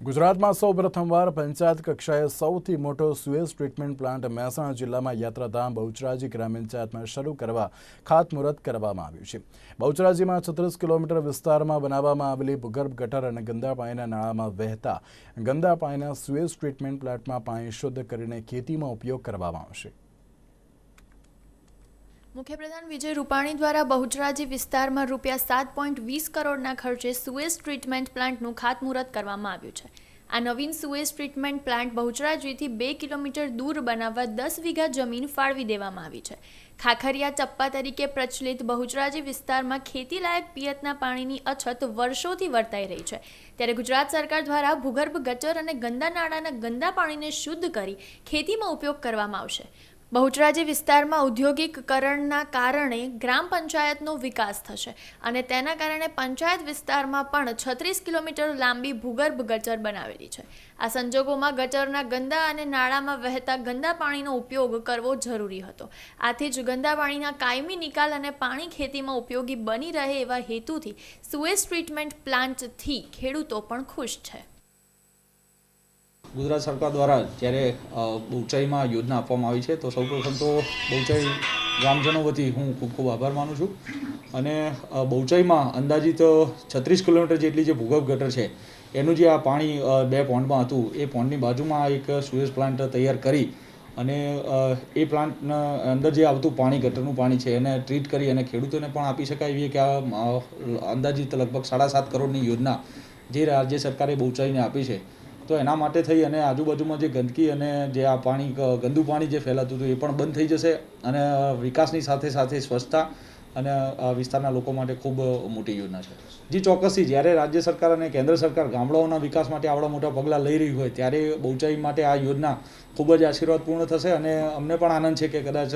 ગુજરાતમાં સૌ પ્રથમવાર પંચાયત કક્ષાએ સૌથી મોટો સુએઝ ટ્રીટમેન્ટ પ્લાન્ટ મહેસાણા જિલ્લામાં યાત્રાધામ બહુચરાજી ગ્રામ પંચાયતમાં શરૂ કરવા ખાતમુહૂર્ત કરવામાં આવ્યું છે. બહુચરાજીમાં છત્રીસ કિલોમીટર વિસ્તારમાં બનાવવામાં આવેલી ભૂગર્ભ ગટર અને ગંદા પાણીના નાળામાં વહેતા ગંદા પાણીના સુએઝ ટ્રીટમેન્ટ પ્લાન્ટમાં પાણી શુદ્ધ કરીને ખેતીમાં ઉપયોગ કરવામાં આવશે. મુખ્યપ્રધાન વિજય રૂપાણી દ્વારા બહુચરાજી વિસ્તારમાં રૂપિયા સાત પોઈન્ટ વીસ કરોડના ખર્ચે સુએઝ ટ્રીટમેન્ટ પ્લાન્ટનું ખાતમુહૂર્ત કરવામાં આવ્યું છે. આ નવીન સુએઝ ટ્રીટમેન્ટ પ્લાન્ટ બહુચરાજીથી બે કિલોમીટર દૂર બનાવવા દસ વીઘા જમીન ફાળવી દેવામાં આવી છે. ખાખરિયા ચપ્પા તરીકે પ્રચલિત બહુચરાજી વિસ્તારમાં ખેતીલાયક પિયતના પાણીની અછત વર્ષોથી વર્તાઈ રહી છે. ત્યારે ગુજરાત સરકાર દ્વારા ભૂગર્ભ ગટર અને ગંદા નાળાના ગંદા પાણીને શુદ્ધ કરી ખેતીમાં ઉપયોગ કરવામાં આવશે. બહુચરાજી વિસ્તારમાં ઔદ્યોગિકકરણના કારણે ગ્રામ પંચાયતનો વિકાસ થશે અને તેના કારણે પંચાયત વિસ્તારમાં પણ છત્રીસ કિલોમીટર લાંબી ભૂગર્ભ ગટર બનાવેલી છે. આ સંજોગોમાં ગટરના ગંદા અને નાળામાં વહેતા ગંદા પાણીનો ઉપયોગ કરવો જરૂરી હતો. આથી જ ગંદા પાણીના કાયમી નિકાલ અને પાણી ખેતીમાં ઉપયોગી બની રહે એવા હેતુથી સુએઝ ટ્રીટમેન્ટ પ્લાન્ટથી ખેડૂતો પણ ખુશ છે. ગુજરાત સરકાર દ્વારા જ્યારે બહુચાઈમાં યોજના આપવામાં આવી છે, તો સૌપ્રથમ તો બહુચાઈ ગ્રામજનો વતી હું ખૂબ ખૂબ આભાર માનું છું. અને બહુચાઈમાં અંદાજિત છત્રીસ કિલોમીટર જેટલી જે ભૂગર્ભ ગટર છે, એનું જે આ પાણી બે પોન્ડમાં હતું, એ પોન્ડની બાજુમાં એક સુએઝ પ્લાન્ટ તૈયાર કરી અને એ પ્લાન્ટના અંદર જે આવતું પાણી, ગટરનું પાણી છે, એને ટ્રીટ કરી અને ખેડૂતોને પણ આપી શકાય એવી કે આ અંદાજિત લગભગ સાડા સાત કરોડની યોજના જે રાજ્ય સરકારે બહુચાઈને આપી છે. તો એના માટે થઈ અને આજુબાજુમાં જે ગંદકી અને જે આ પાણી ગંદુ પાણી જે ફેલાતું હતું એ પણ બંધ થઈ જશે અને વિકાસની સાથે સાથે સ્વચ્છતા અને આ વિસ્તારના લોકો માટે ખૂબ મોટી યોજના છે. જી, ચોક્કસથી જ્યારે રાજ્ય સરકાર અને કેન્દ્ર સરકાર ગામડાઓના વિકાસ માટે આવડા મોટા પગલાં લઈ રહી હોય ત્યારે બહુચાઈ માટે આ યોજના ખૂબ જ આશીર્વાદપૂર્ણ થશે અને અમને પણ આનંદ છે કે કદાચ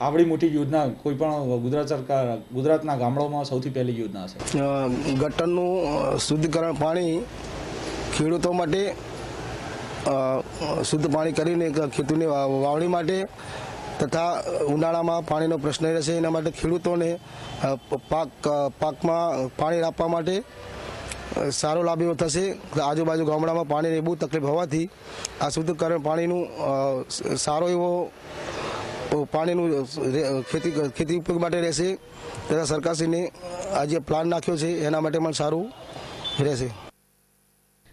આવડી મોટી યોજના કોઈ પણ ગુજરાત સરકાર, ગુજરાતના ગામડાઓમાં સૌથી પહેલી યોજના હશે. ગટરનું શુદ્ધિકરણ પાણી ખેડૂતો માટે શુદ્ધ પાણી કરીને ખેતીની વાવણી માટે તથા ઉનાળામાં પાણીનો પ્રશ્ન રહેશે. એના માટે ખેડૂતોને પાક પાકમાં પાણી આપવા માટે સારો લાભ એવો થશે. આજુબાજુ ગામડામાં પાણીની બહુ તકલીફ હોવાથી આ શુદ્ધકરણ પાણીનું સારો એવો પાણીનું ખેતી ખેતી ઉપયોગ માટે રહેશે. તથા સરકારશ્રીને આ જે પ્લાન નાખ્યો છે. એના માટે પણ સારું રહેશે.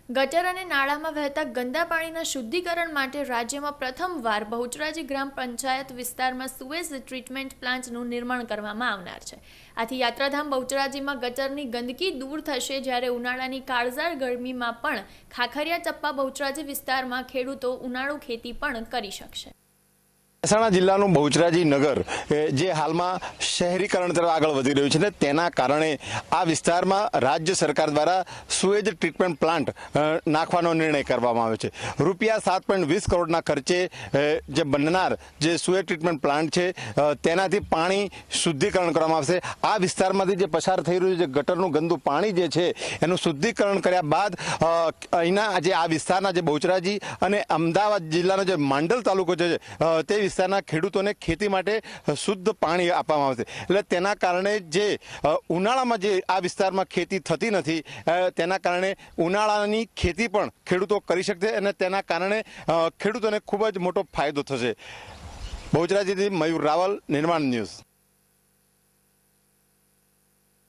ગટર અને નાળામાં વહેતા ગંદા પાણીના શુદ્ધિકરણ માટે રાજ્યમાં પ્રથમવાર બહુચરાજી ગ્રામ પંચાયત વિસ્તારમાં સુએઝ ટ્રીટમેન્ટ પ્લાન્ટનું નિર્માણ કરવામાં આવનાર છે. આથી યાત્રાધામ બહુચરાજીમાં ગટરની ગંદકી દૂર થશે જ્યારે ઉનાળાની કાળઝાળ ગરમીમાં પણ ખાખરિયા ચપ્પા બહુચરાજી વિસ્તારમાં ખેડૂતો ઉનાળુ ખેતી પણ કરી શકશે. મહેસાણા જિલ્લાનું બહુચરાજી નગર જે હાલમાં શહેરીકરણ તરફ આગળ વધી રહ્યું છે ને તેના કારણે આ વિસ્તારમાં રાજ્ય સરકાર દ્વારા સુએજ ટ્રીટમેન્ટ પ્લાન્ટ નાખવાનો નિર્ણય કરવામાં આવ્યો છે. રૂપિયા સાત પોઈન્ટ વીસ કરોડના ખર્ચે જે બનનાર જે સુએજ ટ્રીટમેન્ટ પ્લાન્ટ છે તેનાથી પાણી શુદ્ધિકરણ કરવામાં આવશે. આ વિસ્તારમાંથી જે પસાર થઈ રહ્યું છે ગટરનું ગંદુ પાણી જે છે, એનું શુદ્ધિકરણ કર્યા બાદ અહીંના જે આ વિસ્તારના જે બહુચરાજી અને અમદાવાદ જિલ્લાનો જે માંડલ તાલુકો છે તે વિસ્તારના ખેડૂતોને ખેતી માટે શુદ્ધ પાણી આપવામાં આવશે. એટલે તેના કારણે જે ઉનાળામાં જે આ વિસ્તારમાં ખેતી થતી નથી તેના કારણે ઉનાળાની ખેતી પણ ખેડૂતો કરી શકશે અને તેના કારણે ખેડૂતોને ખૂબ જ મોટો ફાયદો થશે. બહુચરાજીથી મયુર રાવલ, નિર્માણ ન્યૂઝ.